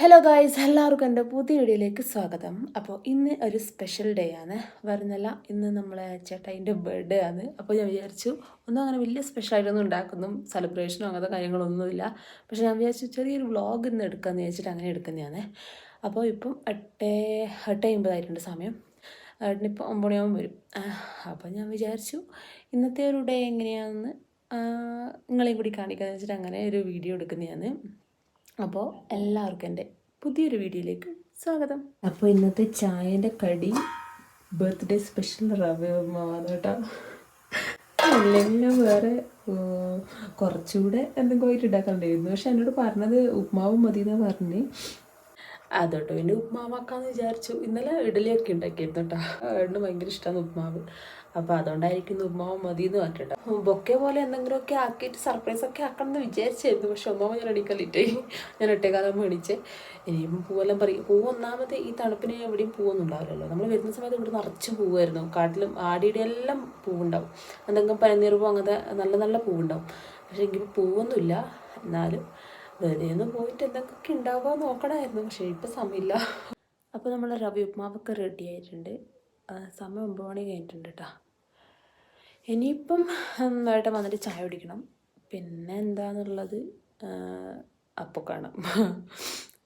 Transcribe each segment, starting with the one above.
Hello guys എല്ലാവർക്കും എന്റെ പുതിയ വീഡിയോയിലേക്ക് സ്വാഗതം. അപ്പോൾ ഇന്ന് ഒരു സ്പെഷ്യൽ ഡേ ആണ്. വരുന്നില്ല ഇന്ന് നമ്മളെ ചേട്ടായിന്റെ ബർത്ത്ഡേ ആണ്. അപ്പോൾ ഞാൻ വിചാരിച്ചു ഒന്നും അങ്ങനെ വലിയ സ്പെഷ്യലായിട്ടൊന്നും ഉണ്ടാക്കുന്നു. സെലിബ്രേഷനോ അങ്ങനത്തെ കാര്യങ്ങളൊന്നുമില്ല. പക്ഷെ ഞാൻ വിചാരിച്ചു ചെറിയൊരു വ്ളോഗ് ഇന്ന് എടുക്കാമെന്ന് വിചാരിച്ചിട്ട് അങ്ങനെ എടുക്കുന്നതാണ്. അപ്പോൾ ഇപ്പം എട്ട് എട്ട് അമ്പതായിട്ടുണ്ട് സമയം. ഏട്ടനിപ്പോൾ ഒമ്പണിയാവും വരും. അപ്പോൾ ഞാൻ വിചാരിച്ചു ഇന്നത്തെ ഒരു ഡേ എങ്ങനെയാണെന്ന് നിങ്ങളെയും കൂടി കാണിക്കാമെന്ന് വെച്ചിട്ട് അങ്ങനെ ഒരു വീഡിയോ എടുക്കുന്നതാണ്. അപ്പോൾ എല്ലാവർക്കും എന്റെ പുതിയൊരു വീഡിയോയിലേക്ക് സ്വാഗതം. അപ്പോൾ ഇന്നത്തെ ചായന്റെ കടി ബർത്ത്ഡേ സ്പെഷ്യൽ റവ കേട്ടോ. അല്ലെങ്കിൽ വേറെ കുറച്ചുകൂടെ എന്തെങ്കിലും ആയിട്ട് ഉണ്ടാക്കണ്ടായിരുന്നു പക്ഷെ എന്നോട് പറഞ്ഞത് ഉപ്മാവ് മതി എന്നാണ് പറഞ്ഞ്. അതോട്ടോ പിന്നെ ഉപ്മാവാക്കാന്ന് വിചാരിച്ചു. ഇന്നലെ ഇഡലിയൊക്കെ ഉണ്ടാക്കിയിരുന്നു കേട്ടോ. എണ്ണ ഭയങ്കര ഇഷ്ടമാണ് ഉപ്മാവ്. അപ്പോൾ അതുകൊണ്ടായിരിക്കും ഉമ്മാവ് മതി എന്ന് പറഞ്ഞിട്ടുണ്ട്. ബൊക്കെ പോലെ എന്തെങ്കിലുമൊക്കെ ആക്കിയിട്ട് സർപ്രൈസ് ഒക്കെ ആക്കണം എന്ന് വിചാരിച്ചായിരുന്നു. പക്ഷെ ഉമ്മാവ് ഞാൻ അടിക്കലിട്ടേ ഞാൻ ഒറ്റക്കാലം മേടിച്ച്. ഇനിയും പൂവെല്ലാം പറയും. പൂ ഒന്നാമത് ഈ തണുപ്പിന് എവിടെയും പൂവൊന്നും ഉണ്ടാവില്ലല്ലോ. നമ്മൾ വരുന്ന സമയത്ത് ഇവിടെ നിറച്ച് പൂവായിരുന്നു. കാട്ടിലും ആടിയുടെ എല്ലാം പൂവുണ്ടാവും. എന്തെങ്കിലും പനിനീർ പൂ അങ്ങനത്തെ നല്ല നല്ല പൂവുണ്ടാവും. പക്ഷേ എങ്കിൽ പൂവൊന്നുമില്ല. എന്നാലും വെറുതെ ഒന്ന് പോയിട്ട് എന്തൊക്കെ ഉണ്ടാവുക നോക്കണമായിരുന്നു. പക്ഷേ ഇപ്പം സമയമില്ല. അപ്പോൾ നമ്മൾ റവി ഉപ്മാവൊക്കെ റെഡി ആയിട്ടുണ്ട്. സമയം ഒമ്പത് മണി കഴിഞ്ഞിട്ടുണ്ട് കേട്ടോ. ഇനിയിപ്പം ഏട്ടൻ വന്നിട്ട് ചായ കുടിക്കണം. പിന്നെ എന്താണെന്നുള്ളത് അപ്പോൾ കാണാം.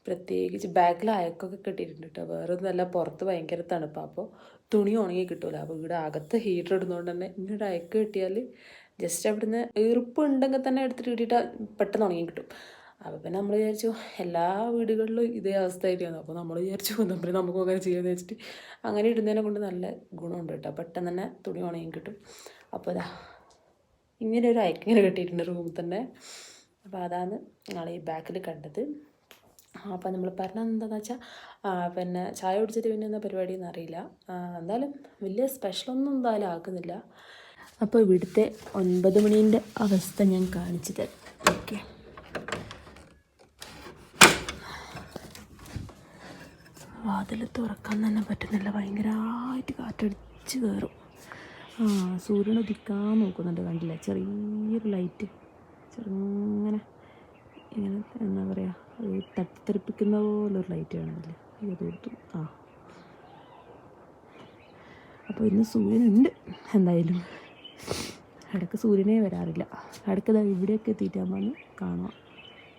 പ്രത്യേകിച്ച് ബാഗിൽ അയക്കൊക്കെ കിട്ടിയിട്ടുണ്ട് കേട്ടോ വേറെ ഒന്നുമല്ല പുറത്ത് ഭയങ്കര തണുപ്പാണ് അപ്പോൾ തുണി ഉണങ്ങി കിട്ടൂല. അപ്പോൾ ഇവിടെ അകത്ത് ഹീറ്റർ ഇടുന്നതുകൊണ്ട് തന്നെ ഇങ്ങോട്ട് അയക്ക് കിട്ടിയാൽ ജസ്റ്റ് അവിടുന്ന് ഈർപ്പ് ഉണ്ടെങ്കിൽ തന്നെ എടുത്തിട്ട് കിട്ടിയിട്ട് പെട്ടെന്ന് ഉണങ്ങി കിട്ടും. അപ്പോൾ പിന്നെ നമ്മൾ വിചാരിച്ചു എല്ലാ വീടുകളിലും ഇതേ അവസ്ഥയായിരുന്നു അപ്പോൾ നമ്മൾ വിചാരിച്ചു നമ്മൾ നമുക്ക് അങ്ങനെ ചെയ്യാമെന്ന് വെച്ചിട്ട് അങ്ങനെ ഇടുന്നതിനെ കൊണ്ട് നല്ല ഗുണമുണ്ട് കേട്ടോ പെട്ടെന്ന് തന്നെ തുണി ഉണങ്ങി കിട്ടും. അപ്പോൾ ഇതാ ഇങ്ങനെ ഒരു അയക്കിങ്ങനെ കിട്ടിയിട്ടുണ്ട് റൂമിൽ തന്നെ. അപ്പോൾ അതാണ് ഞങ്ങൾ ഈ ബാക്കിൽ കണ്ടത്. അപ്പോൾ നമ്മൾ പറഞ്ഞത് എന്താണെന്ന് വെച്ചാൽ പിന്നെ ചായ കുടിച്ചിട്ട് പിന്നെ എന്താ പരിപാടി എന്നറിയില്ല. എന്തായാലും വലിയ സ്പെഷ്യലൊന്നും എന്തായാലും ആക്കുന്നില്ല. അപ്പോൾ ഇവിടുത്തെ ഒൻപത് മണീന്റെ അവസ്ഥ ഞാൻ കാണിച്ചു തരാം. ഓക്കെ. വാതിൽ തുറക്കാൻ തന്നെ പറ്റുന്നില്ല. ഭയങ്കരമായിട്ട് കാറ്റടിച്ച് കയറും ആ സൂര്യൻ ഉദിക്കാൻ നോക്കുന്നുണ്ട് കണ്ടില്ല? ചെറിയൊരു ലൈറ്റ് ചെറുങ്ങനെ ഇങ്ങനെ എന്താ പറയുക ഈ തട്ടിത്തെറിപ്പിക്കുന്ന പോലൊരു ലൈറ്റ് കാണുന്നില്ല? അയ്യോ ആ. അപ്പോൾ ഇന്ന് സൂര്യനുണ്ട് എന്തായാലും. ഇടയ്ക്ക് സൂര്യനെ വരാറില്ല. ഇടയ്ക്ക് ഇവിടെയൊക്കെ എത്തിയിട്ടാകുമ്പോൾ കാണാം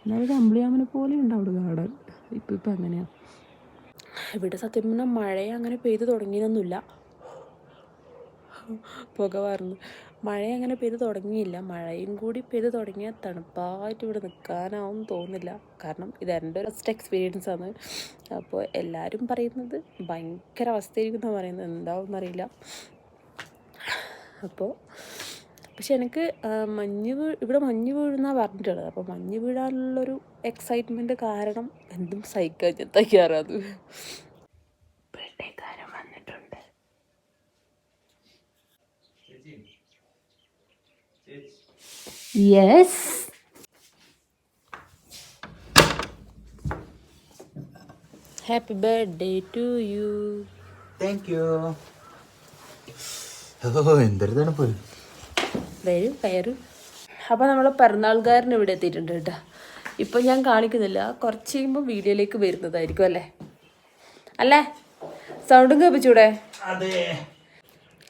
എന്നാലും ഒരു അമ്പിളിയാമനെ പോലെ ഉണ്ട് അവിടെ കാണാൻ. ഇപ്പം ഇപ്പം അങ്ങനെയാണ് ഇവിടെ സത്യം പറഞ്ഞാൽ മഴ അങ്ങനെ പെയ്ത് തുടങ്ങിയൊന്നുമില്ല പുക വാർന്നു മഴ അങ്ങനെ പെയ്ത് തുടങ്ങിയില്ല. മഴയും കൂടി പെയ്ത് തുടങ്ങിയാൽ തണുപ്പായിട്ട് ഇവിടെ നിൽക്കാനാവും തോന്നില്ല കാരണം ഇത് എന്റെ ഒരു ഫസ്റ്റ് എക്സ്പീരിയൻസ് ആണ്. അപ്പോൾ എല്ലാവരും പറയുന്നത് ഭയങ്കര അവസ്ഥയായിരിക്കും എന്നാണ് പറയുന്നത്. എന്താവും അറിയില്ല. അപ്പോൾ പക്ഷെ എനിക്ക് മഞ്ഞ് വീ ഇവിടെ മഞ്ഞ് വീഴുന്നാണ് പറഞ്ഞിട്ടുള്ളത്. അപ്പോൾ മഞ്ഞ് വീഴാനുള്ളൊരു എക്സൈറ്റ്മെന്റ് കാരണം എന്തും സഹിക്കാൻ ഞാൻ തയ്യാറാത് ബർത്ത്ഡേക്കാരൻ വന്നിട്ടുണ്ട് yes happy birthday to you thank you എന്തൊരു തണുപ്പ് വരും കയറും അപ്പോൾ നമ്മൾ പിറന്നാൾക്കാരൻ ഇവിടെ എത്തിയിട്ടുണ്ട് കേട്ടോ. ഇപ്പം ഞാൻ കാണിക്കുന്നില്ല. കുറച്ച് കഴിയുമ്പോൾ വീഡിയോയിലേക്ക് വരുന്നതായിരിക്കും അല്ലേ? അല്ലേ? സൗണ്ടും കേൾപ്പിച്ചൂടെ? അതെ.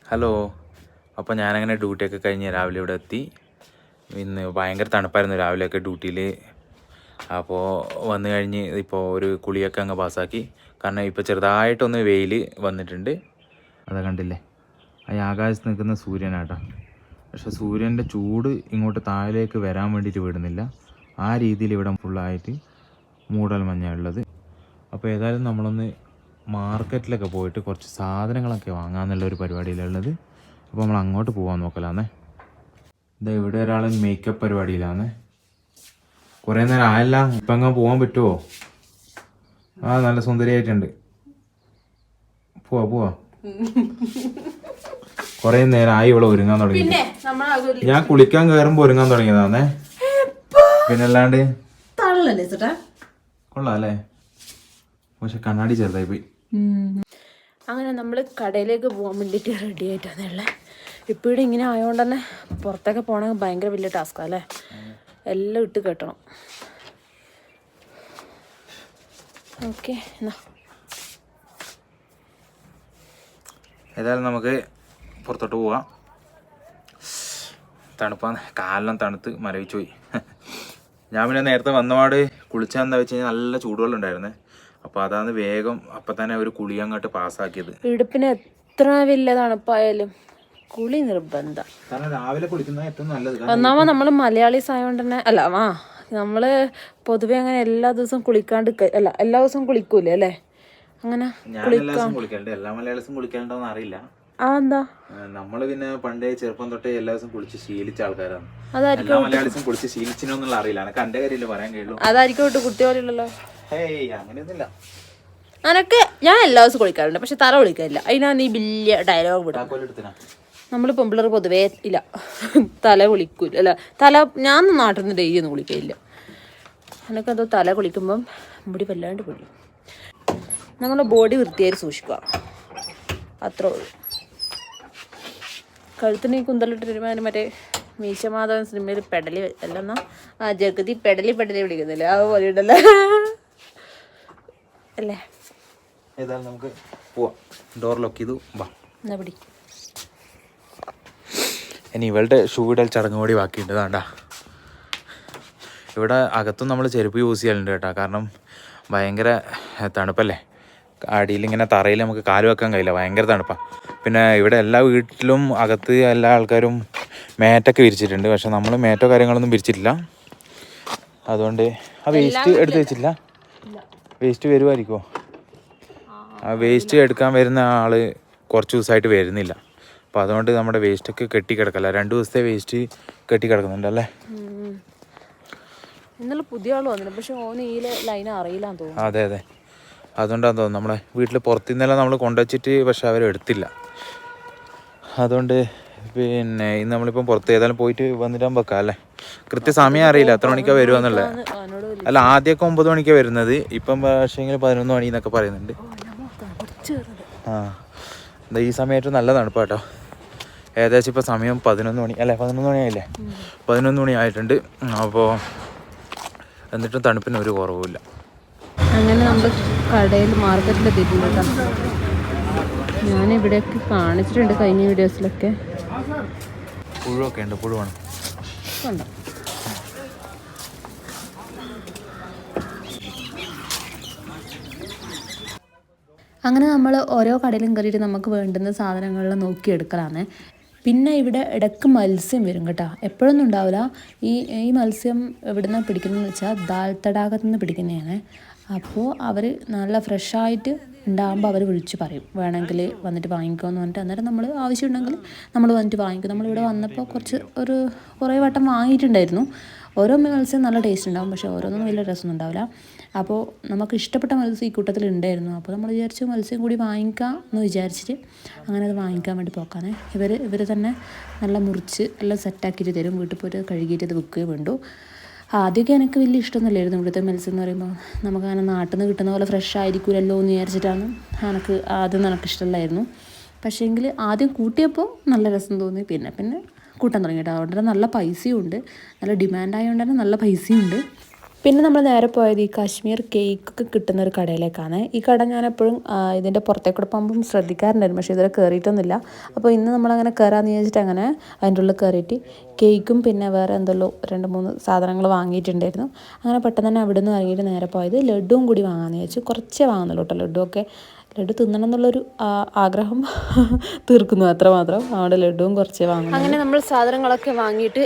ഹലോ. അപ്പോൾ ഞാനങ്ങനെ ഡ്യൂട്ടിയൊക്കെ കഴിഞ്ഞ് രാവിലെ ഇവിടെ എത്തി. ഇന്ന് ഭയങ്കര തണുപ്പായിരുന്നു രാവിലെയൊക്കെ ഡ്യൂട്ടിയിൽ അപ്പോൾ വന്നു കഴിഞ്ഞ് ഇപ്പോൾ ഒരു കുളിയൊക്കെ അങ്ങ് പാസ്സാക്കി. കാരണം ഇപ്പോൾ ചെറുതായിട്ടൊന്ന് വെയിൽ വന്നിട്ടുണ്ട്. അതാ കണ്ടില്ലേ? ആ ആകാശത്ത് നിൽക്കുന്ന സൂര്യനാട്ടാ പക്ഷെ സൂര്യന്റെ ചൂട് ഇങ്ങോട്ട് താഴേക്ക് വരാൻ വേണ്ടിയിട്ട് വിടുന്നില്ല. ആ രീതിയിൽ ഇവിടെ ഫുള്ളായിട്ട് മൂടൽ മഞ്ഞ ഉള്ളത്. അപ്പോൾ ഏതായാലും നമ്മളൊന്ന് മാർക്കറ്റിലൊക്കെ പോയിട്ട് കുറച്ച് സാധനങ്ങളൊക്കെ വാങ്ങാമെന്നുള്ള ഒരു പരിപാടിയിലുള്ളത് അപ്പോൾ നമ്മൾ അങ്ങോട്ട് പോകാൻ നോക്കലാന്നേ. ഇതാ ഇവിടെ ഒരാൾ മേക്കപ്പ് പരിപാടിയിലാന്നേ. കുറേ നേരം ആയല്ല ഇപ്പം അങ്ങ് പോകാൻ പറ്റുമോ ആ നല്ല സുന്ദരിയായിട്ടുണ്ട്. പോവാ പോവാ. കുറേ നേരം ആയി ഇവിടെ ഒരുങ്ങാൻ തുടങ്ങി ഞാൻ കുളിക്കാൻ കയറുമ്പോൾ ഒരുങ്ങാൻ തുടങ്ങിയതാന്നേ. പിന്നെ അല്ലാണ്ട് കൊള്ളാം അല്ലേ? പക്ഷെ കണ്ണാടി ചെറുതായി പോയി. അങ്ങനെ നമ്മൾ കടയിലേക്ക് പോകാൻ വേണ്ടിയിട്ട് റെഡി ആയിട്ടാണ് ഉള്ളത് ഇപ്പോൾ ഇവിടെ ഇങ്ങനെ ആയതുകൊണ്ട് തന്നെ പുറത്തൊക്കെ പോകണമെങ്കിൽ ഭയങ്കര വലിയ ടാസ്ക്കാണ് അല്ലേ? എല്ലാം ഇട്ട് കെട്ടണം. ഓക്കെ എന്നാ. ഏതായാലും നമുക്ക് പുറത്തോട്ട് പോവാം. തണുപ്പാണ് കാലെല്ലാം തണുത്ത് മരവിച്ചു പോയി. ഞാൻ പിന്നെ നേരത്തെ വന്നപാട് കുളിച്ചാന്ന് വെച്ച് കഴിഞ്ഞാൽ നല്ല ചൂടുവെള്ളം ഉണ്ടായിരുന്നേ. അപ്പോൾ അതാണ് വേഗം അപ്പം തന്നെ ഒരു കുളി അങ്ങോട്ട് പാസ്സാക്കിയത്. ഇടുപ്പിന് എത്ര വലിയ തണുപ്പായാലും കുളി നിർബന്ധം. രാവിലെ കുളിക്കുന്നത് ഏറ്റവും നല്ലത്. ഒന്നാമത് നമ്മൾ മലയാളീസ് ആയതുകൊണ്ട് തന്നെ അല്ല ആ നമ്മൾ പൊതുവെ അങ്ങനെ എല്ലാ ദിവസവും കുളിക്കാണ്ട് അല്ല എല്ലാ ദിവസവും കുളിക്കൂലേ അല്ലേ? അങ്ങനെ എല്ലാ മലയാളീസും കുളിക്കലുണ്ടോന്ന് അറിയില്ല. നമ്മൾ പിന്നെ പണ്ടേ ചെറുപ്പം തൊട്ടേ എല്ലാ ദിവസം കുളിച്ച് ശീലിച്ച ആൾക്കാരാണ്. എല്ലാ മലയാളീസും കുളിച്ച് ശീലിച്ചിനൊന്നുള്ള അറിയില്ല. എനിക്ക് എന്റെ കാര്യമില്ല പറയാൻ കഴിയുള്ളൂ? അതായിരിക്കും വിട്ട് കുട്ടി പോലെയുള്ളല്ലോ ഹേയ് അങ്ങനെയൊന്നുമില്ല. അനക്ക് ഞാൻ എല്ലാ ദിവസവും കുളിക്കാറുണ്ട് പക്ഷെ തല കുളിക്കാറില്ല. അതിനാണ് നീ വലിയ ഡയലോഗ് വിടാം നമ്മൾ നമ്മൾ പെമ്പിള്ളേർ പൊതുവേ ഇല്ല. തല കുളിക്കൂല അല്ല തല ഞാൻ നാട്ടിൽ നിന്ന് ഡെയിലി ഒന്നും കുളിക്കില്ല എനിക്കതോ തല കുളിക്കുമ്പം മുടി വല്ലാണ്ട് പൊടിയും നമ്മളെ ബോഡി വൃത്തിയായി സൂക്ഷിക്കുക. അത്രേ ഉള്ളൂ. കഴുത്തിന് ഈ കുന്തലിട്ട് വരുമാനം മറ്റേ മീശമാധവൻ സിനിമയിൽ പെടലി അല്ലെന്നാ? ആ ജഗതി പെടലി പെടലി വിളിക്കുന്നില്ലേ? ആ പോലെ ഉണ്ടല്ലേ. അല്ലേ? ഏതായാലും നമുക്ക് പോവാം. ഡോർ ലോക്ക് ചെയ്തു. വാ. എന്നാ പിടി. ഇനി ഇവളുടെ ഷൂ ഇടൽ ചടങ്ങ് കൂടി ബാക്കിയുണ്ട്. വേണ്ട ഇവിടെ അകത്തും നമ്മൾ ചെരുപ്പ് യൂസ് ചെയ്യലുണ്ട് കേട്ടോ. കാരണം ഭയങ്കര തണുപ്പല്ലേ? അടിയിൽ ഇങ്ങനെ തറയിൽ നമുക്ക് കാൽ വെക്കാൻ കഴിയില്ല. ഭയങ്കര തണുപ്പാണ് പിന്നെ ഇവിടെ എല്ലാ വീട്ടിലും അകത്ത് എല്ലാ ആൾക്കാരും മേറ്റൊക്കെ വിരിച്ചിട്ടുണ്ട്. പക്ഷെ നമ്മൾ മേറ്റോ കാര്യങ്ങളൊന്നും വിരിച്ചിട്ടില്ല. അതുകൊണ്ട് ആ വേസ്റ്റ് എടുത്ത് വെച്ചില്ല വേസ്റ്റ് വരുമായിരിക്കുമോ ആ വേസ്റ്റ് എടുക്കാൻ വരുന്ന ആൾ കുറച്ച് ദിവസമായിട്ട് വരുന്നില്ല. അപ്പം അതുകൊണ്ട് നമ്മുടെ വേസ്റ്റൊക്കെ കെട്ടി കിടക്കല്ല. രണ്ട് ദിവസത്തെ വേസ്റ്റ് കെട്ടി കിടക്കുന്നുണ്ട് അല്ലേ? ഇന്നലെ പുതിയ ആൾ വന്നില്ല പക്ഷെ ഓന് ഈ ലൈൻ അറിയില്ലാന്ന് തോന്നുന്നു. അതെ അതെ. അതുകൊണ്ടാന്ന് തോന്നുന്നു നമ്മളെ വീട്ടിൽ പുറത്തുനിന്നെല്ലാം നമ്മൾ കൊണ്ടുവച്ചിട്ട് പക്ഷെ അവർ എടുത്തില്ല. അതുകൊണ്ട് പിന്നെ ഇന്ന് നമ്മളിപ്പം പുറത്ത് ഏതായാലും പോയിട്ട് വന്നിട്ടാകുമ്പോൾ വെക്കാം അല്ലേ? കൃത്യസമയം അറിയില്ല. എത്ര മണിക്കാണ് വരുവാന്നുള്ളത് എന്നുള്ളത്? അല്ല ആദ്യമൊക്കെ ഒമ്പത് മണിക്കാണ് വരുന്നത്. ഇപ്പം പക്ഷേങ്കിൽ പതിനൊന്ന് മണി എന്നൊക്കെ പറയുന്നുണ്ട്. ആ എന്താ ഈ സമയത്ത് നല്ല തണുപ്പാട്ടോ ഏകദേശം ഇപ്പോൾ സമയം പതിനൊന്ന് മണി അല്ലേ? പതിനൊന്ന് മണിയായില്ലേ? പതിനൊന്ന് മണി ആയിട്ടുണ്ട്. അപ്പോൾ എന്നിട്ടും തണുപ്പിന് ഒരു കുറവുമില്ല. അങ്ങനെ നമ്മൾ കടയിൽ മാർക്കറ്റിൽ എത്തിയിട്ടുണ്ട് കേട്ടോ ഞാൻ ഇവിടെയൊക്കെ കാണിച്ചിട്ടുണ്ട് കഴിഞ്ഞ വീഡിയോസിലൊക്കെ പുഴുവൊക്കെ ഉണ്ട് പുഴുവാണ്. അങ്ങനെ നമ്മൾ ഓരോ കടയിലും കയറിയിട്ട് നമുക്ക് വേണ്ടുന്ന സാധനങ്ങളിൽ നോക്കിയെടുക്കലാണ്. പിന്നെ ഇവിടെ ഇടയ്ക്ക് മത്സ്യം വരും കേട്ടോ. എപ്പോഴൊന്നും ഉണ്ടാവില്ല. ഈ ഈ മത്സ്യം എവിടെ നിന്നാണ് പിടിക്കുന്നതെന്ന് വെച്ചാൽ ദാൽ തടാകത്തിൽ നിന്ന് പിടിക്കുന്നതാണ്. അപ്പോൾ അവർ നല്ല ഫ്രഷായിട്ട് ഉണ്ടാകുമ്പോൾ അവർ വിളിച്ച് പറയും. വേണമെങ്കിൽ വന്നിട്ട് വാങ്ങിക്കോ എന്ന് പറഞ്ഞിട്ട് അന്നേരം നമ്മൾ ആവശ്യമുണ്ടെങ്കിൽ നമ്മൾ വന്നിട്ട് വാങ്ങിക്കും. നമ്മളിവിടെ വന്നപ്പോൾ കുറച്ച് ഒരു കുറേ വട്ടം വാങ്ങിയിട്ടുണ്ടായിരുന്നു. ഓരോ മത്സ്യം നല്ല ടേസ്റ്റ് ഉണ്ടാകും പക്ഷേ ഓരോന്നും വലിയ രസമൊന്നും ഉണ്ടാവില്ല. അപ്പോൾ നമുക്ക് ഇഷ്ടപ്പെട്ട മത്സ്യം ഈ കൂട്ടത്തിൽ ഉണ്ടായിരുന്നു. അപ്പോൾ നമ്മൾ വിചാരിച്ചു മത്സ്യം കൂടി വാങ്ങിക്കാം എന്ന് വിചാരിച്ചിട്ട് അങ്ങനെ അത് വാങ്ങിക്കാൻ വേണ്ടി പോക്കാണ് ഇവർ ഇവർ തന്നെ നല്ല മുറിച്ച് എല്ലാം സെറ്റാക്കിയിട്ട് തരും. വീട്ടിൽ പോയിട്ട് കഴുകിയിട്ട് അത് വിൽക്കുകയും വേണ്ടു. ആദ്യമൊക്കെ എനിക്ക് വലിയ ഇഷ്ടമൊന്നുമില്ലായിരുന്നു ഇവിടുത്തെ മത്സ്യം എന്ന് പറയുമ്പോൾ നമുക്ക് അങ്ങനെ നാട്ടിൽ നിന്ന് കിട്ടുന്ന പോലെ ഫ്രഷ് ആയിരിക്കുമല്ലോ എന്ന് വിചാരിച്ചിട്ടാണ് എനിക്ക് ആദ്യം എനിക്ക് ഇഷ്ടമല്ലായിരുന്നു പക്ഷേങ്കിൽ ആദ്യം കൂട്ടിയപ്പോൾ നല്ല രസം തോന്നി. പിന്നെ പിന്നെ കൂട്ടാൻ തുടങ്ങിയിട്ടുണ്ട് അതുകൊണ്ട് തന്നെ നല്ല പൈസയും ഉണ്ട് നല്ല ഡിമാൻഡ് ആയതുകൊണ്ട് തന്നെ നല്ല പൈസയും ഉണ്ട് പിന്നെ നമ്മൾ നേരെ പോയത് ഈ കാശ്മീർ കേക്കൊക്കെ കിട്ടുന്ന ഒരു കടയിലേക്കാണ്. ഈ കട ഞാൻ എപ്പോഴും ഇതിന്റെ പുറത്തേക്കൂടെ പോകുമ്പം ശ്രദ്ധിക്കാറുണ്ടായിരുന്നു. പക്ഷേ ഇതുവരെ കയറിയിട്ടൊന്നുമില്ല അപ്പോൾ ഇന്ന് നമ്മളങ്ങനെ കയറാമെന്ന് വിചാരിച്ചിട്ട് അങ്ങനെ അതിന്റെ ഉള്ളിൽ കയറിയിട്ട് കേക്കും പിന്നെ വേറെ എന്തെല്ലോ രണ്ട് മൂന്ന് സാധനങ്ങൾ വാങ്ങിയിട്ടുണ്ടായിരുന്നു. അങ്ങനെ പെട്ടെന്ന് തന്നെ അവിടെ നിന്ന് ഇറങ്ങിയിട്ട് നേരെ പോയത് ലഡുവും കൂടി വാങ്ങാമെന്ന് വിചാരിച്ചു. കുറച്ചേ വാങ്ങുന്നുള്ളൂ കേട്ടോ ലഡുവൊക്കെ ലഡു തിന്നണം എന്നുള്ളൊരു ആഗ്രഹം തീർക്കുന്നു അത്രമാത്രം. അവിടെ ലഡുവും കുറച്ചേ വാങ്ങുന്നു അങ്ങനെ നമ്മൾ സാധനങ്ങളൊക്കെ വാങ്ങിയിട്ട്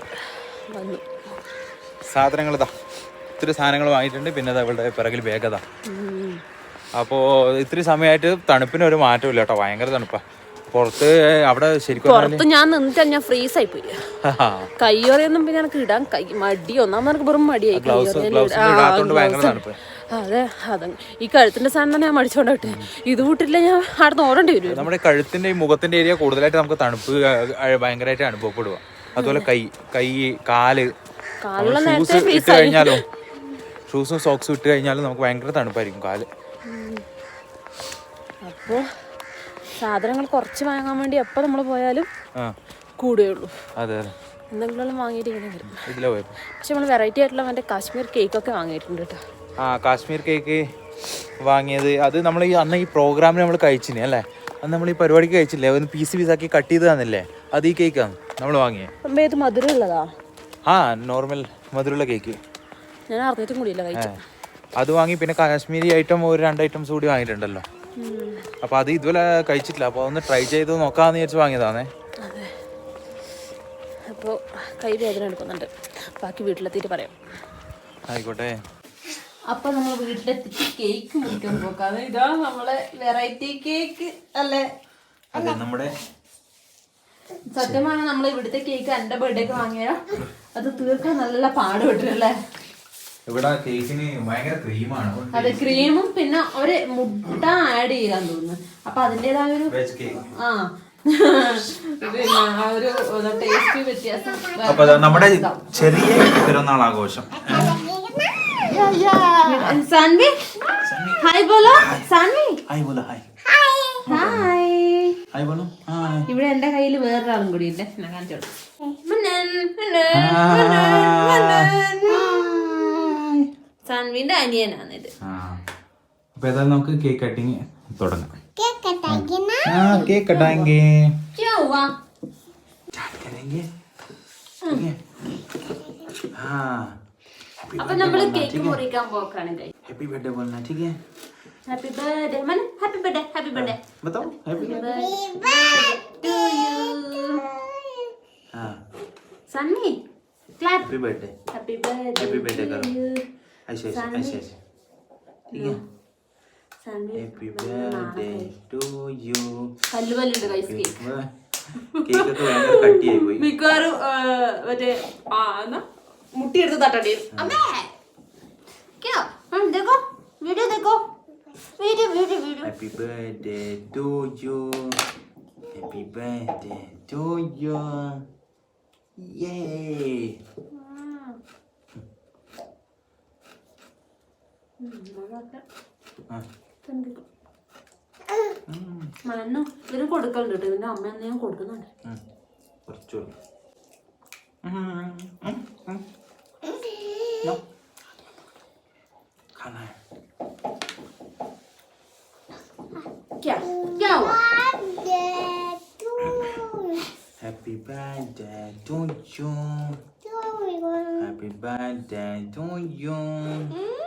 വന്നു. സാധനങ്ങൾ ഇതാ. ഇത്തിരി സാധനങ്ങൾ വാങ്ങിയിട്ടുണ്ട്. പിന്നെ അത് അവളുടെ പിറകിൽ വേഗത. അപ്പോൾ ഇത്തിരി സമയമായിട്ട് തണുപ്പിന് ഒരു മാറ്റമില്ല കേട്ടോ. ഭയങ്കര തണുപ്പാ. പുറത്ത് അവിടെ ശരിക്കും പുറത്ത് ഞാൻ നിന്നിട്ട് ഞാൻ ഫ്രീസ് ആയി പോയി കയ്യോറിയൊന്നും പിന്നെ എനിക്ക് ഇടാൻ കൈ മടി. ഒന്നാമത് എനിക്ക് വെറും മടിയായി അതെ അതെ ഈ കഴുത്തിന്റെ സാധനം തന്നെ ഞാൻ മടിച്ചോണ്ടെ ഇത് വിട്ടില്ല ഞാൻ അവിടെ ഓടേണ്ടി വരും. നമ്മുടെ കഴുത്തിന്റെ ഈ മുഖത്തിന്റെ ഏരിയ കൂടുതലായിട്ട് നമുക്ക് തണുപ്പ് ഭയങ്കരമായിട്ട് അനുഭവപ്പെടുക അതുപോലെ കൈ കൈ കാൽ. കാലുള്ള നേരത്തെ ഫ്രീസ് കഴിഞ്ഞാലും? ഷൂസും സോക്സും ഇട്ട് കഴിഞ്ഞാലും നമുക്ക് ഭയങ്കര തണുപ്പായിരിക്കും കാൽ. അപ്പോൾ സാധനങ്ങൾ കുറച്ച് വാങ്ങാൻ വേണ്ടി എപ്പോൾ നമ്മൾ പോയാലും കൂടുകയുള്ളൂ. അതെ അതെ. എന്തെങ്കിലും വാങ്ങിയിട്ട് ഇങ്ങനെ വരും. ഇതിലെ പോയത്? പക്ഷെ നമ്മൾ വെറൈറ്റി ആയിട്ടുള്ള മറ്റേ കാശ്മീർ കേക്കൊക്കെ വാങ്ങിയിട്ടുണ്ട് കേട്ടോ. ആ കാശ്മീർ കേക്ക് വാങ്ങിയത്. അത് നമ്മൾ ഈ അന്ന് ഈ പ്രോഗ്രാമിന് നമ്മൾ കഴിച്ചിന് അല്ലേ? അന്ന് നമ്മൾ ഈ പരിപാടിക്ക് കഴിച്ചില്ലേ? ഒന്ന് പീസ് പീസാക്കി കട്ട് ചെയ്ത് തന്നില്ലേ? അത് ഈ കേക്കാണ് നമ്മൾ വാങ്ങിയത് മധുരം ഉള്ളതാ ആ നോർമൽ മധുരമുള്ള കേക്ക് ഞാൻ അറിഞ്ഞിട്ടും കൂടിയില്ല കഴിച്ചു അത് വാങ്ങി പിന്നെ കാശ്മീരി ഐറ്റം ഒരു രണ്ട് ഐറ്റംസ് കൂടി വാങ്ങിയിട്ടുണ്ടല്ലോ. അപ്പൊ അത് ഇതുപോലെ കഴിച്ചിട്ടില്ല. അപ്പൊ ഒന്ന് ട്രൈ ചെയ്ത് നോക്കാന്ന് വിചാരിച്ച് വാങ്ങിയതാണേ. അതെ. അപ്പോൾ കൈ വേദന എടുക്കുന്നുണ്ട്. ബാക്കി വീട്ടിലെത്തിയിട്ട് പറയാം. ആയിക്കോട്ടെ. അപ്പൊ നമ്മൾ വീട്ടിലെത്തിച്ച് കേക്ക് മുറിക്കാൻ പോക്കാതെ ഇതാ നമ്മളെ വെറൈറ്റി കേക്ക് അല്ലേ? അതെ നമ്മുടെ സത്യമാണ് നമ്മൾ ഇവിടുത്തെ കേക്ക് എന്റെ ബർത്ത്ഡേക്ക് വാങ്ങിയ അത് തീർക്കാൻ നല്ല പാടുപെട്ടില്ലേ ഇവിടെ കേക്കിന് ഭയങ്കര ക്രീമാണ് അതെ ക്രീമും പിന്നെ ഒരു മുട്ട ആഡ് ചെയ്യാൻ തോന്നുന്നു. അപ്പൊ അതിന്റെതായ ഒരു ആ. അപ്പൊ നമ്മുടെ ചെറിയ പിറന്നാൾ ആഘോഷം സാൻവി? ഹായ് ബോലോ. സാൻവി? ഹായ് ബോലോ. ഹായ് ഹായ് ഹായ് ബോലോ. ഇവിടെ എന്റെ കയ്യിൽ വേറൊരാളും കൂടി ഉണ്ട്. ഞാൻ കാണിച്ചോളൂ. സാൻവിന്റെ അനിയനാണ് ഇത് ആ അപ്പൊ ഏതായാലും നമുക്ക് കേക്ക് കട്ടിങ് തുടങ്ങാം ആ കേക്ക് കട്ടാങ്കി ചൊവ്വ. करेंगे ठीक है हाँ അപ്പൊ നമ്മള് കേക്ക് മുറിക്കാൻ പോക്കാണ് हैप्पी बर्थडे बोलना ठीक है ഹാപ്പി ബർത്ത്ഡേ മന ഹാപ്പി ബർത്ത്ഡേ ഹാപ്പി ബർത്ത്ഡേ बताओ हैप्पी ടു യു हाँ Sunny clap happy birthday happy birthday Happy birthday करो। ऐसे ऐसे ऐसे ऐसे ठीक है Sunny happy birthday to you കല്ലുവല്ലുണ്ട് guys cake cake ഒക്കെ ഭയങ്കര കട്ടിയായി പോയി മിക്കവാറും ആ, മറ്റേ ആ എന്നാ മുട്ടിയെടുത്ത് തട്ടേണ്ടി വരും അമ്മേ ക്യോ ഉം, देखो വീഡിയോ देखो video video video happy birthday to you happy birthday to you ये മണ്ണു ഇതിന് കൊടുക്കലുണ്ട് കേട്ടോ. ഇതിന്റെ അമ്മ ഞാൻ കൊടുക്കുന്നുണ്ട്. കുറച്ചു Happy birthday to you. Happy birthday to.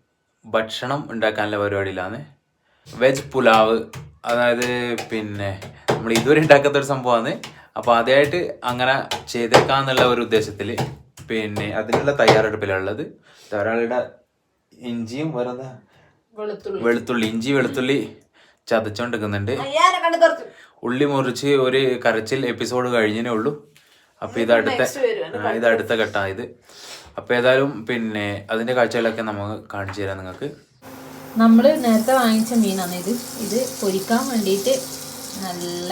ഭക്ഷണം ഉണ്ടാക്കാനുള്ള പരിപാടിയിലാണ്. വെജ് പുലാവ് അതായത് പിന്നെ നമ്മൾ ഇതുവരെ ഉണ്ടാക്കാത്ത ഒരു സംഭവമാണ്. അപ്പോൾ ആദ്യമായിട്ട് അങ്ങനെ ചെയ്തേക്കാന്നുള്ള ഒരു ഉദ്ദേശത്തിൽ പിന്നെ അതിനുള്ള തയ്യാറെടുപ്പിലുള്ളത് ഒരാളുടെ ഇഞ്ചിയും വേറെ വെളുത്തുള്ളി. ഇഞ്ചി വെളുത്തുള്ളി ചതച്ചോണ്ടിരിക്കുന്നുണ്ട്. ഉള്ളി മുറിച്ച് ഒരു കരച്ചിൽ എപ്പിസോഡ് കഴിഞ്ഞേ ഉള്ളൂ. അപ്പൊ ഇത് അടുത്ത ഇത് അടുത്ത ഘട്ടം ഇത്. അപ്പൊ ഏതായാലും പിന്നെ അതിന്റെ കാഴ്ചകളൊക്കെ നമുക്ക് കാണിച്ചു തരാം നിങ്ങൾക്ക്. നമ്മൾ നേരത്തെ വാങ്ങിച്ച മീനാണ് ഇത്. ഇത് പൊരിക്കാൻ വേണ്ടിയിട്ട് നല്ല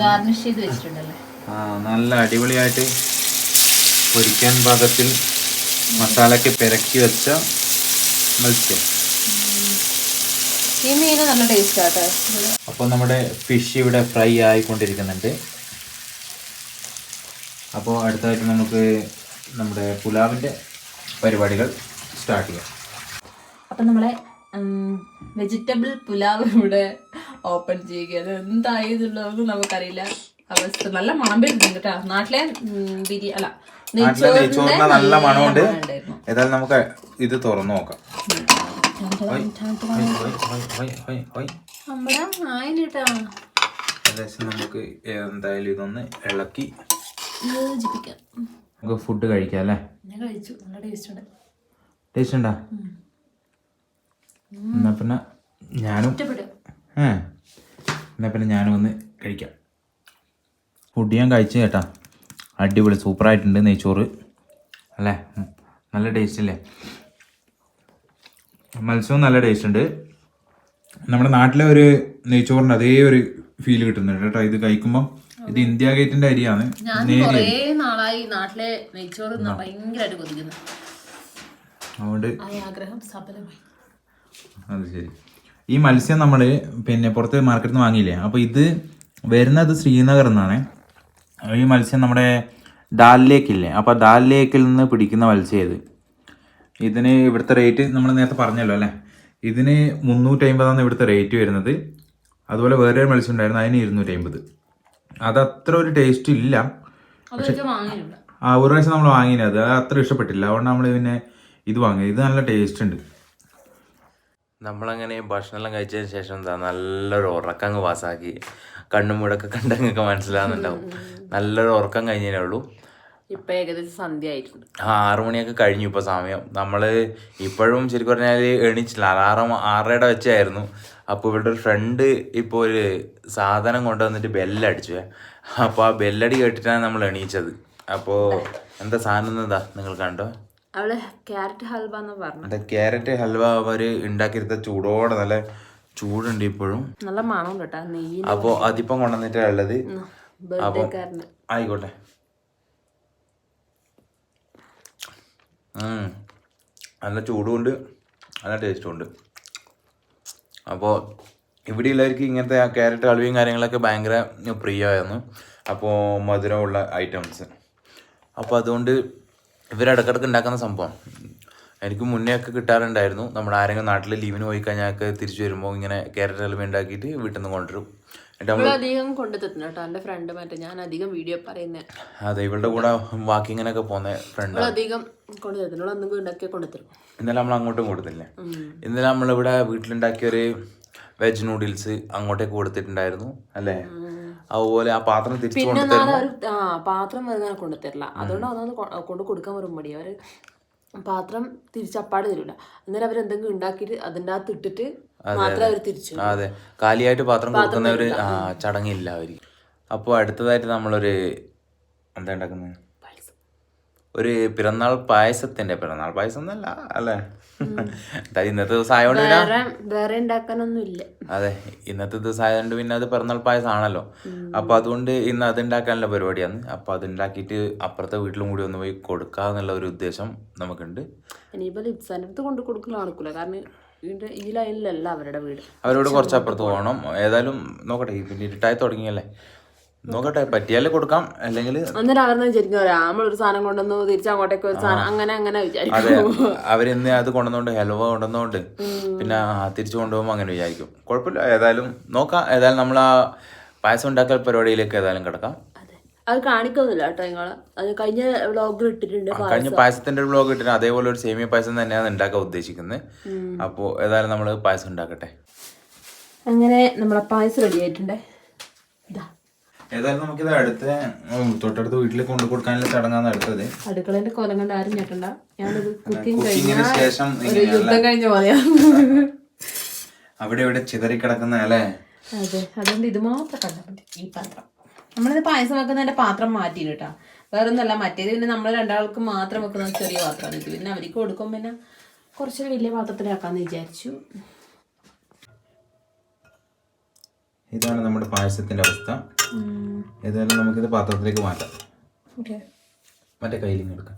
ഗാർണിഷ് ചെയ്ത് വെച്ചിട്ടുണ്ടല്ലേ? ആ നല്ല അടിപൊളിയായിട്ട് പൊരിക്കാൻ പാകത്തിൽ മസാലയ്ക്ക് പെരക്കി വെച്ച മത്സ്യം. ഈ മീൻ നല്ല ടേസ്റ്റ് ആട്ടെ അപ്പോൾ നമ്മുടെ ഫിഷ് ഇവിടെ ഫ്രൈ ആയിക്കൊണ്ടിരിക്കുന്നുണ്ട്. അപ്പോൾ അടുത്തായിട്ട് നമുക്ക് നമ്മുടെ പുലാവിന്റെ പരിപാടികൾ സ്റ്റാർട്ട് ചെയ്യാം. അപ്പം നമ്മളെ വെജിറ്റബിൾ പുലാവ് ഇവിടെ ഓപ്പൺ ചെയ്യുകയാണ്. എന്തായതുള്ളതെന്ന് നമുക്കറിയില്ല. അവസ്ഥ നല്ല മണം വരുന്നുണ്ട് കേട്ടോ. നാട്ടിലെ ബിരിയാണി അല്ല നെയ്ച്ചോറിന് നല്ല മണമുണ്ട്. ഏതായാലും നമുക്ക് ഇത് തുറന്നു നോക്കാം. ഏകദേശം നമുക്ക് എന്തായാലും ഇതൊന്ന് ഇളക്കി യോജിപ്പിക്കാം. നമുക്ക് ഫുഡ് കഴിക്കാം അല്ലേ? ഞാൻ കഴിച്ചു. നല്ല ടേസ്റ്റ് ഉണ്ട്. ടേസ്റ്റ് ഉണ്ടാ? എന്നാ പിന്നെ ഞാനും ഏ. എന്നാ പിന്നെ ഞാനും ഒന്ന് കഴിക്കാം. ഫുഡ് ഞാൻ കഴിച്ചു കേട്ടാ. അടിപൊളി സൂപ്പറായിട്ടുണ്ട് നെയ്ച്ചോറ്. അല്ലേ? നല്ല ടേസ്റ്റ് അല്ലേ മത്സ്യവും നല്ല ടേസ്റ്റ് ഉണ്ട്. നമ്മുടെ നാട്ടിലെ ഒരു നെയ്ച്ചോറിന്റെ അതേ ഒരു ഫീൽ കിട്ടുന്നുണ്ട് കേട്ടോ. ഇത് കഴിക്കുമ്പോൾ ഇത് ഇന്ത്യ ഗേറ്റിന്റെ അരിയാണ്. നാളായി നാട്ടിലെ നെയ്ച്ചോറ് ഭയങ്കരമായിട്ട് കൊതിക്കുന്നു. അതുകൊണ്ട് ആ ആഗ്രഹം സഫലമായി. അത് ശരി. ഈ മത്സ്യം നമ്മൾ പിന്നെ പുറത്ത് മാർക്കറ്റിൽ നിന്ന് വാങ്ങിയില്ലേ? അപ്പോൾ ഇത് വരുന്നത് ശ്രീനഗർ നിന്നാണ്. ഈ മത്സ്യം നമ്മുടെ ഡാൽ ലേക്കില്ലേ അപ്പോൾ ഡാൽ ലേക്കിൽ നിന്ന് പിടിക്കുന്ന മത്സ്യം ഇത് ഇതിന് ഇവിടുത്തെ റേറ്റ് നമ്മൾ നേരത്തെ പറഞ്ഞല്ലോ അല്ലേ? ഇതിന് മുന്നൂറ്റി അമ്പതാണ് ഇവിടുത്തെ റേറ്റ് വരുന്നത്. അതുപോലെ വേറൊരു മത്സ്യം ഉണ്ടായിരുന്നു അതിന് ഇരുന്നൂറ്റി അമ്പത് അത് അത്ര ഒരു ടേസ്റ്റ് ഇല്ല. ആ ഒരു പ്രാവശ്യം നമ്മൾ വാങ്ങിയത് അത് അത്ര ഇഷ്ടപ്പെട്ടില്ല. അതുകൊണ്ട് നമ്മൾ പിന്നെ ഇത് വാങ്ങി. ഇത് നല്ല ടേസ്റ്റ് ഉണ്ട്. നമ്മളങ്ങനെ ഭക്ഷണമെല്ലാം കഴിച്ചതിന് ശേഷം എന്താ നല്ലൊരു ഉറക്കം അങ്ങ് പാസ്സാക്കി. കണ്ണും മൂടൊക്കെ കണ്ടങ്ങൊക്കെ മനസ്സിലാകുന്നുണ്ടാവും നല്ലൊരു ഉറക്കം കഴിഞ്ഞേ ഉള്ളൂ. ഇപ്പൊ ഏകദേശം സന്ധ്യ ആയിട്ടുണ്ട് ആ ആറു മണിയൊക്കെ കഴിഞ്ഞു ഇപ്പോൾ സമയം. നമ്മൾ ഇപ്പോഴും ശരിക്കും പറഞ്ഞാൽ എണീച്ചില്ല. അലാറം ആറരയുടെ വെച്ചായിരുന്നു. അപ്പോൾ ഇവരുടെ ഒരു ഫ്രണ്ട് ഇപ്പോൾ ഒരു സാധനം കൊണ്ടുവന്നിട്ട് ബെല്ലടിച്ചു അപ്പോൾ ആ ബെല്ലടി കേട്ടിട്ടാണ് നമ്മൾ എണീച്ചത്. അപ്പോ എന്താ സാധനം എന്താ? നിങ്ങൾ കണ്ടോ? അവൾ ക്യാരറ്റ് ഹൽവ എന്ന് പറഞ്ഞു. അത് ക്യാരറ്റ് ഹൽവ അവർ ഉണ്ടാക്കിയെടുത്ത ചൂടോടെ നല്ല ചൂടുണ്ട് ഇപ്പോഴും. നല്ല മണം കേട്ടോ നെയ്യ് അപ്പോൾ അതിപ്പം കൊണ്ടുവന്നിട്ടുള്ളത് ആയിക്കോട്ടെ. നല്ല ചൂടുമുണ്ട് നല്ല ടേസ്റ്റും ഉണ്ട് അപ്പോൾ ഇവിടെയുള്ളവർക്ക് ഇങ്ങനത്തെ ആ ക്യാരറ്റ് ഹൽവയും കാര്യങ്ങളൊക്കെ ഭയങ്കര പ്രിയമായിരുന്നു. അപ്പോൾ മധുരമുള്ള ഐറ്റംസ്. അപ്പോൾ അതുകൊണ്ട് ഇവരിടക്കിടക്ക് ഉണ്ടാക്കുന്ന സംഭവം. എനിക്ക് മുന്നേ ഒക്കെ കിട്ടാറുണ്ടായിരുന്നു. നമ്മൾ ആരെങ്കിലും നാട്ടിൽ ലീവിന് പോയി കഴിഞ്ഞാൽ തിരിച്ചു വരുമ്പോൾ ഇങ്ങനെ ക്യാരറ്റ് ഹൽവ ഉണ്ടാക്കിയിട്ട് വീട്ടിൽ നിന്ന് കൊണ്ടുവരും ഇവിടെ അധികം കൊണ്ടു തരുന്നു കേട്ടോ. എന്റെ ഫ്രണ്ട് മറ്റേ ഞാൻ അധികം വീഡിയോ അതെ ഇവളുടെ കൂടെ വാക്കിങ്ങിനൊക്കെ പോകുന്ന ഫ്രണ്ട് ഇവിടെ അധികം കൊണ്ടു തരുന്നു ഇവിടെ എന്തെങ്കിലും കൊണ്ടു തരും ഇന്നലെ നമ്മൾ അങ്ങോട്ടും കൊടുത്തില്ലേ ഇന്നലെ നമ്മളിവിടെ വീട്ടിലുണ്ടാക്കിയ ഒരു വെജ് നൂഡിൽസ് അങ്ങോട്ടേക്ക് കൊടുത്തിട്ടുണ്ടായിരുന്നു അല്ലേ? അതുപോലെ ആ പാത്രം തിരിച്ചു പിന്നെ കൊണ്ടു ആ പാത്രം വരുന്ന കൊണ്ടു തരില്ല. അതുകൊണ്ട് അതൊന്ന് കൊണ്ട് കൊടുക്കാൻ വരും മടി അവർ പാത്രം തിരിച്ചപ്പാട് തരില്ല അന്നേരം അവർ എന്തെങ്കിലും ഉണ്ടാക്കിയിട്ട് അതിന്റെ അകത്ത് ഇട്ടിട്ട് മാത്രമേ അവർ തിരിച്ചു അതെ. കാലിയായിട്ട് പാത്രം കൊടുക്കുന്നവര് ചടങ്ങില്ല അവർ. അപ്പോൾ അടുത്തതായിട്ട് നമ്മളൊരു എന്താ ഉണ്ടാക്കുന്നത് ഒരു പിറന്നാൾ പായസത്തിന്റെ പിറന്നാൾ പായസം എന്നല്ല അല്ലേ? ഇന്നത്തെ ദിവസം ആയതുകൊണ്ട് പിന്നെ വേറെ അതെ ഇന്നത്തെ ദിവസം ആയതുകൊണ്ട് പിന്നെ അത് പിറന്നാൾ പായസം ആണല്ലോ അപ്പൊ അതുകൊണ്ട് ഇന്ന് അത് ഉണ്ടാക്കാനുള്ള പരിപാടിയാണ്. അപ്പൊ അത് ഉണ്ടാക്കിയിട്ട് അപ്പുറത്തെ വീട്ടിലും കൂടി ഒന്ന് പോയി കൊടുക്കാന്നുള്ള ഒരു ഉദ്ദേശം നമുക്കുണ്ട്. ലിപ്സാന്റെ അടുത്ത് കൊണ്ട് കൊടുക്കൽ കാരണം ഈ ലൈനിലല്ല അവരുടെ വീട്. അവരോട് കുറച്ച് അപ്പുറത്ത് പോകണം ഏതായാലും നോക്കട്ടെ പിന്നെ ഇരുട്ടായി തുടങ്ങിയല്ലേ? നോക്കട്ടെ പറ്റിയാലേ കൊടുക്കാം. അല്ലെങ്കിൽ അന്നേരം വിചാരിക്കും നമ്മളൊരു സാധനം കൊണ്ടുവന്നു തിരിച്ചങ്ങോട്ടേക്ക് ഒരു സാധനം അങ്ങനെ അങ്ങനെ വിചാരിക്കും. അവരിന്ന് അത് കൊണ്ടുവന്നോണ്ട് ഹൽവ കൊണ്ടുവന്നോണ്ട് പിന്നെ തിരിച്ചു കൊണ്ടുപോകുമ്പോൾ അങ്ങനെ വിചാരിക്കും. കുഴപ്പമില്ല ഏതായാലും നോക്കാം. ഏതായാലും നമ്മൾ ആ പായസം ഉണ്ടാക്കൽ പരിപാടിയിലേക്ക് ഏതായാലും കിടക്കാം. അതെ. അത് കാണിക്കൊന്നുമില്ല കേട്ടോ നിങ്ങൾ. അത് കഴിഞ്ഞ ഇട്ടിട്ടുണ്ട് കഴിഞ്ഞ പായസത്തിന്റെ ബ്ലോഗ് ഇട്ടിട്ട് അതേപോലെ ഒരു സേമിയ പായസം തന്നെയാണ് ഉണ്ടാക്കാൻ ഉദ്ദേശിക്കുന്നത് അപ്പോ ഏതായാലും നമ്മൾ പായസം ഉണ്ടാക്കട്ടെ. അങ്ങനെ നമ്മളെ പായസം റെഡി ആയിട്ടുണ്ട്. ഇതാ ഏതായാലും നമുക്കിത് അടുത്ത തൊട്ടടുത്ത വീട്ടിൽ കൊണ്ടു കൊടുക്കാനുള്ള ചടങ്ങാണ് അടുത്തത്. അടുക്കളേന്റെ കൊലം കണ്ട് ആരും ഞെട്ടണ്ട. ഞാനത് കുക്കിംഗ് കുക്കിങ്ങിന് കഴിഞ്ഞാൽ ശേഷം ഒരു ഇങ്ങനെയല്ല. യുദ്ധം കഴിഞ്ഞ പോലെയാ അവിടെ ഇവിടെ ചിതറിക്കിടക്കുന്ന അല്ലേ? അതെ അതുകൊണ്ട് ഇത് മാത്രം കണ്ടാൽ മതി ഈ പാത്രം. നമ്മളിത് പായസം വെക്കുന്നതിന്റെ പാത്രം മാറ്റി കേട്ടാ വേറെ ഒന്നല്ല മറ്റേത് പിന്നെ നമ്മൾ രണ്ടാൾക്ക് മാത്രം വെക്കുന്ന ചെറിയ പാത്രമാണ് ഇത്. പിന്നെ അവർക്ക് കൊടുക്കും പിന്നെ കുറച്ചൊരു വലിയ പാത്രത്തിലാക്കാന്ന് വിചാരിച്ചു. ഇതാണ് നമ്മുടെ പായസത്തിന്റെ അവസ്ഥ. ഏതായാലും നമുക്കിത് പാത്രത്തിലേക്ക് മാറ്റാം. മറ്റേ കയ്യിൽ എടുക്കാം.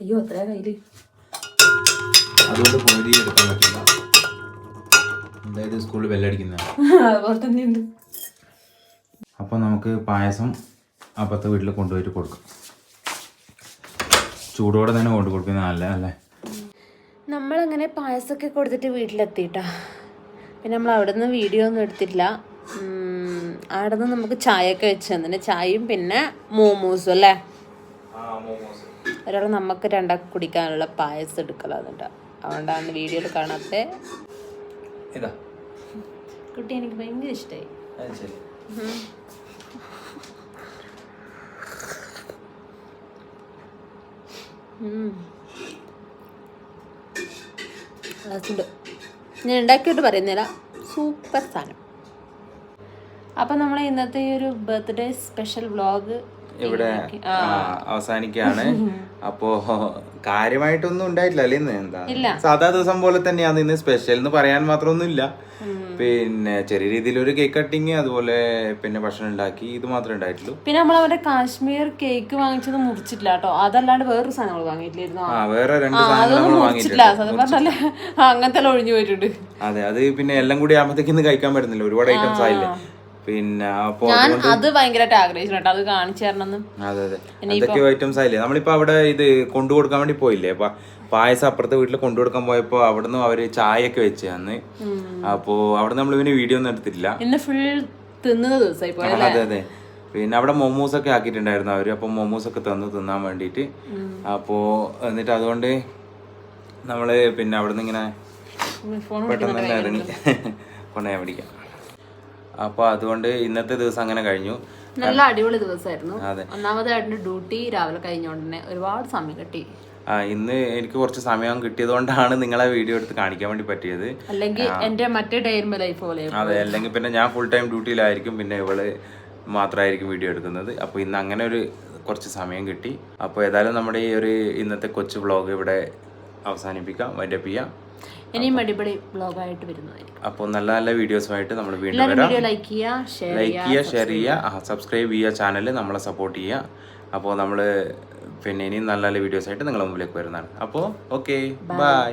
അയ്യോ അത്ര കയ്യിൽ. അതുകൊണ്ട് പൊരി എടുക്കാൻ പറ്റില്ല. അതായത് സ്കൂളിൽ വെല്ലടിക്കുന്ന അപ്പൊ അപ്പോൾ നമുക്ക് പായസം അപ്പത്തെ വീട്ടിൽ കൊണ്ടുപോയിട്ട് കൊടുക്കാം. ചൂടോടെ തന്നെ കൊണ്ടു കൊടുക്കുന്നത് നല്ല അല്ലേ നമ്മളങ്ങനെ പായസമൊക്കെ കൊടുത്തിട്ട് വീട്ടിലെത്തിയിട്ടാ. പിന്നെ നമ്മൾ അവിടെ നിന്ന് വീഡിയോ ഒന്നും എടുത്തില്ല അവിടെ നിന്ന് നമുക്ക് ചായയൊക്കെ വെച്ച് തന്നെ ചായയും പിന്നെ മോമോസും അല്ലേ? ഒരാൾ നമുക്ക് രണ്ടാൾക്ക് കുടിക്കാനുള്ള പായസം എടുക്കലാണ് കേട്ടോ അതുകൊണ്ടാണ് വീഡിയോ കാണാത്ത. ഇതാ. കുട്ടി എനിക്ക് ഭയങ്കര ഇഷ്ടമായി ഉണ്ട് ഞാൻ ഉണ്ടാക്കിയിട്ട് പറയുന്നില്ല സൂപ്പർ സാധനം അപ്പം നമ്മൾ ഇന്നത്തെ ഈ ഒരു ബർത്ത്ഡേ സ്പെഷ്യൽ വ്ളോഗ് ഇവിടെ അവസാനിക്കുകയാണ് അവസാനിക്കാണ്. അപ്പോ കാര്യമായിട്ടൊന്നും ഉണ്ടായിട്ടില്ല അല്ലേ ഇന്ന്? എന്താ? സാധാ ദിവസം പോലെ തന്നെയാണ് ഇന്ന് സ്പെഷ്യൽ എന്ന് പറയാൻ മാത്രമൊന്നും ഇല്ല പിന്നെ ചെറിയ രീതിയിൽ ഒരു കേക്ക് കട്ടിങ് അതുപോലെ പിന്നെ ഭക്ഷണം ഉണ്ടാക്കി ഇത് മാത്രമേ ഉണ്ടായിട്ടുള്ളൂ. പിന്നെ നമ്മൾ അവരുടെ കാശ്മീർ കേക്ക് വാങ്ങിച്ചത് മുറിച്ചിട്ടില്ല കേട്ടോ. അതല്ലാണ്ട് വേറൊരു സാധനങ്ങൾ വാങ്ങിയിട്ടില്ലായിരുന്നു? ആ വേറെ രണ്ട് സാധനങ്ങൾ വാങ്ങിയിട്ടുണ്ട് അങ്ങനത്തെ ഒഴിഞ്ഞു പോയിട്ടുണ്ട്. അതെ അത് പിന്നെ എല്ലാം കൂടി ആകുമ്പോഴത്തേക്ക് കഴിക്കാൻ പറ്റുന്നില്ല. ഒരുപാട് ഐറ്റംസ് ആയില്ലേ? പിന്നെ ഞാൻ അത് ഭയങ്കരമായിട്ട് ആഗ്രഹിച്ചു കേട്ടോ അത് കാണിച്ചു അതെ അതെ. എന്തൊക്കെയോ ഐറ്റംസ് ആയില്ലേ? നമ്മളിപ്പോ അവിടെ ഇത് കൊണ്ടു കൊടുക്കാൻ വേണ്ടി പോയില്ലേ? അപ്പൊ പായസം അപ്പുറത്തെ വീട്ടിൽ കൊണ്ടു കൊടുക്കാൻ പോയപ്പോ അവിടുന്ന് അവർ ചായയൊക്കെ വെച്ച് അന്ന് അപ്പോ അവിടെ നമ്മൾ ഇവന് വീഡിയോ ഒന്നും എടുത്തിട്ടില്ല. ഇന്ന് ഫുൾ തിന്നുന്ന ദിവസമായി അതെ അതെ. പിന്നെ അവിടെ മൊമോസ് ഒക്കെ ആക്കിയിട്ടുണ്ടായിരുന്നു അവർ. അപ്പൊ മൊമോസ് ഒക്കെ തന്നു തിന്നാൻ വേണ്ടിട്ട് അപ്പോ എന്നിട്ട് അതുകൊണ്ട് നമ്മൾ പിന്നെ അവിടുന്ന് ഇങ്ങനെ പെട്ടെന്ന് തന്നെ ഇറങ്ങി. കൊണ്ടുപോയാ പിടിക്കാം. അപ്പൊ അതുകൊണ്ട് ഇന്നത്തെ ദിവസം അങ്ങനെ കഴിഞ്ഞു. നല്ല അടിപൊളി ദിവസമായിരുന്നു. ഒന്നാമതായിട്ട് ഡ്യൂട്ടി രാവിലെ കഴിഞ്ഞോണ്ട് തന്നെ ഒരുപാട് സമയം കിട്ടി. ഇന്ന് എനിക്ക് കുറച്ച് സമയം കിട്ടിയതുകൊണ്ടാണ് നിങ്ങളെ വീഡിയോ എടുത്ത് കാണിക്കാൻ വേണ്ടി പറ്റിയത്. അല്ലെങ്കിൽ എന്റെ മറ്റേ ഡയറി ലൈഫ് പോലെ. അതെ അല്ലെങ്കിൽ പിന്നെ ഞാൻ ഫുൾ ടൈം ഡ്യൂട്ടിയിലായിരിക്കും പിന്നെ ഇവൾ മാത്രമായിരിക്കും വീഡിയോ എടുക്കുന്നത്. അപ്പോൾ ഇന്ന് അങ്ങനെ ഒരു കുറച്ച് സമയം കിട്ടി. അപ്പോൾ ഏതായാലും നമ്മുടെ ഈ ഒരു ഇന്നത്തെ കൊച്ചു വ്ളോഗ് ഇവിടെ അവസാനിപ്പിക്കാം വൈൻഡപ്പ് ചെയ്യാം. ഇനിയും അടിപൊളി ബ്ലോഗായിട്ട് വരുന്നതായിരിക്കും. അപ്പോൾ നല്ല നല്ല വീഡിയോസുമായിട്ട് നമ്മൾ വീണ്ടും വരാം. ലൈക്ക് ചെയ്യുക ഷെയർ ലൈക്ക് ചെയ്യുക ഷെയർ ചെയ്യുക സബ്സ്ക്രൈബ് ചെയ്യുക ചാനൽ നമ്മളെ സപ്പോർട്ട് ചെയ്യുക. അപ്പോൾ നമ്മൾ പിന്നെ ഇനിയും നല്ല നല്ല വീഡിയോസ് ആയിട്ട് നിങ്ങളുടെ മുമ്പിലേക്ക് വരുന്നതാണ്. അപ്പോൾ ഓക്കെ ബൈ